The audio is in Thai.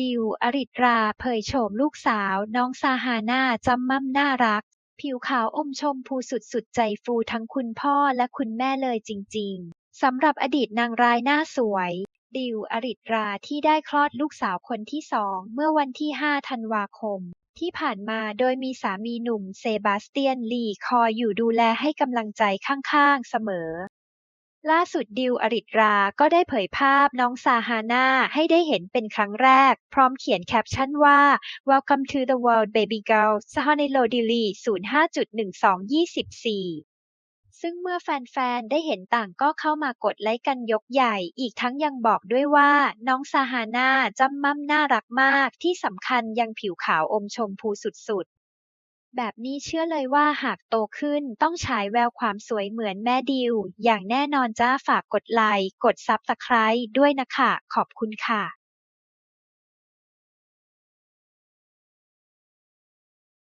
ดิว อริตรา เผยโฉมลูกสาว น้องซาฮาน่าจำม่ำน่ารัก ผิวขาวอมชมพูสุดๆ ใจฟูทั้งคุณพ่อและคุณแม่เลยจริงๆ สำหรับอดีตนางร้ายหน้าสวย ดิว อริตราที่ได้คลอดลูกสาวคนที่สองเมื่อวันที่ 5 ธันวาคม ที่ผ่านมาโดยมีสามีหนุ่มเซบาสเตียนลีคอยอยู่ดูแลให้กำลังใจข้างๆ เสมอ ล่าสุดดิวอริตรา ก็ได้เผยภาพน้องซาฮาน่าให้ได้เห็นเป็นครั้งแรก พร้อมเขียนแคปชั่นว่า Welcome to the world baby girl ซาฮาเนโลดิลี05.1224ซึ่งเมื่อแฟนๆ ได้เห็นต่างก็เข้ามากดไลค์กันยกใหญ่ อีกทั้งยังบอกด้วยว่า น้องซาฮาน่าจำม่ำน่ารักมาก ที่สำคัญยังผิวขาวอมชมพูสุด แบบนี้เชื่อเลยว่าหากโตขึ้นต้องฉายแววความสวยเหมือนแม่ดิว อย่างแน่นอนจ้าฝากกดไลค์ กดซับสไครบ์ด้วยนะคะ ขอบคุณค่ะ